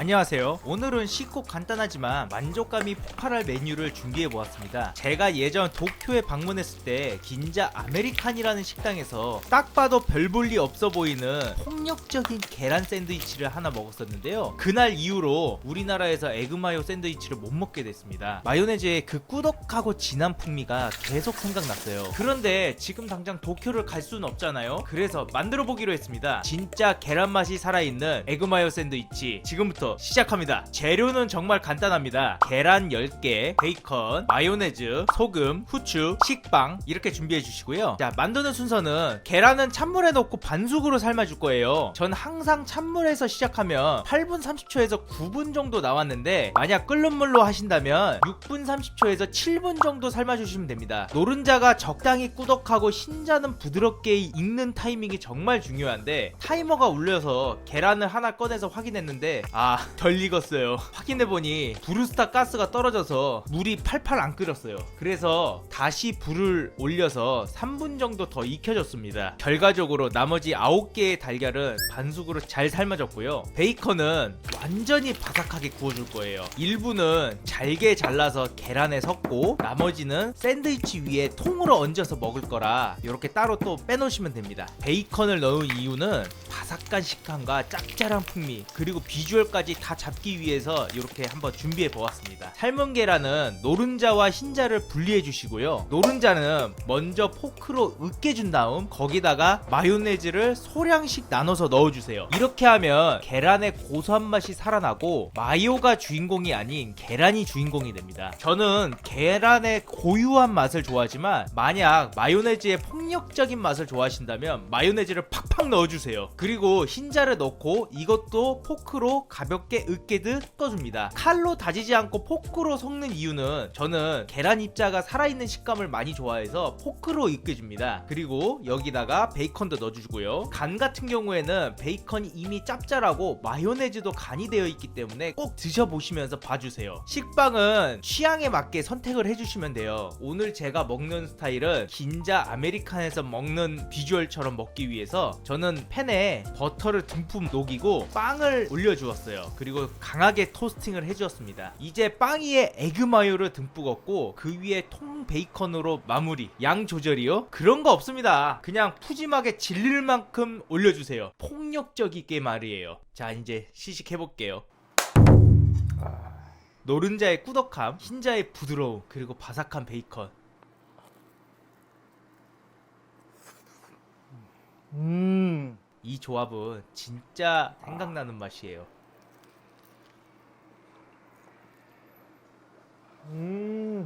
안녕하세요. 오늘은 쉽고 간단하지만 만족감이 폭발할 메뉴를 준비해 보았습니다. 제가 예전 도쿄에 방문했을 때 긴자 아메리칸이라는 식당에서 딱 봐도 별 볼 리 없어 보이는 폭력적인 계란 샌드위치를 하나 먹었었는데요. 그날 이후로 우리나라에서 에그마요 샌드위치를 못 먹게 됐습니다. 마요네즈의 그 꾸덕하고 진한 풍미가 계속 생각났어요. 그런데 지금 당장 도쿄를 갈 수는 없잖아요. 그래서 만들어 보기로 했습니다. 진짜 계란 맛이 살아있는 에그마요 샌드위치 지금부터 시작합니다. 재료는 정말 간단합니다. 계란 10개, 베이컨, 마요네즈, 소금, 후추, 식빵 이렇게 준비해 주시고요. 자, 만드는 순서는 계란은 찬물에 넣고 반숙으로 삶아 줄 거예요. 전 항상 찬물에서 시작하면 8분 30초에서 9분 정도 나왔는데 만약 끓는 물로 하신다면 6분 30초에서 7분 정도 삶아 주시면 됩니다. 노른자가 적당히 꾸덕하고 흰자는 부드럽게 익는 타이밍이 정말 중요한데 타이머가 울려서 계란을 하나 꺼내서 확인했는데 아덜 익었어요. 확인해 보니 브루스타 가스가 떨어져서 물이 팔팔 안 끓였어요. 그래서 다시 불을 올려서 3분 정도 더 익혀줬습니다. 결과적으로 나머지 9개의 달걀은 반숙으로 잘 삶아졌고요. 베이컨은 완전히 바삭하게 구워줄 거예요. 일부는 잘게 잘라서 계란에 섞고 나머지는 샌드위치 위에 통으로 얹어서 먹을 거라 이렇게 따로 또 빼놓으시면 됩니다. 베이컨을 넣은 이유는 바삭한 식감과 짭짤한 풍미 그리고 비주얼까지 다 잡기 위해서 이렇게 한번 준비해 보았습니다. 삶은 계란은 노른자와 흰자를 분리해 주시고요. 노른자는 먼저 포크로 으깨준 다음 거기다가 마요네즈를 소량씩 나눠서 넣어주세요. 이렇게 하면 계란의 고소한 맛이 살아나고 마요가 주인공이 아닌 계란이 주인공이 됩니다. 저는 계란의 고유한 맛을 좋아하지만 만약 마요네즈의 폭력적인 맛을 좋아하신다면 마요네즈를 팍팍 넣어주세요. 그리고 흰자를 넣고 이것도 포크로 가볍게 으깨듯 섞어줍니다. 칼로 다지지 않고 포크로 섞는 이유는 저는 계란 입자가 살아있는 식감을 많이 좋아해서 포크로 으깨줍니다. 그리고 여기다가 베이컨도 넣어주고요. 간 같은 경우에는 베이컨이 이미 짭짤하고 마요네즈도 간이 되어 있기 때문에 꼭 드셔보시면서 봐주세요. 식빵은 취향에 맞게 선택을 해주시면 돼요. 오늘 제가 먹는 스타일은 긴자 아메리칸에서 먹는 비주얼처럼 먹기 위해서 저는 팬에 버터를 듬뿍 녹이고 빵을 올려주었어요. 그리고 강하게 토스팅을 해주었습니다. 이제 빵 위에 에그 마요를 듬뿍 얹고 그 위에 통 베이컨으로 마무리. 양 조절이요? 그런 거 없습니다. 그냥 푸짐하게 질릴 만큼 올려주세요. 폭력적이게 말이에요. 자 이제 시식해 볼게요. 노른자의 꾸덕함, 흰자의 부드러움, 그리고 바삭한 베이컨. 음. 이 조합은 진짜 생각나는 맛이에요. 음.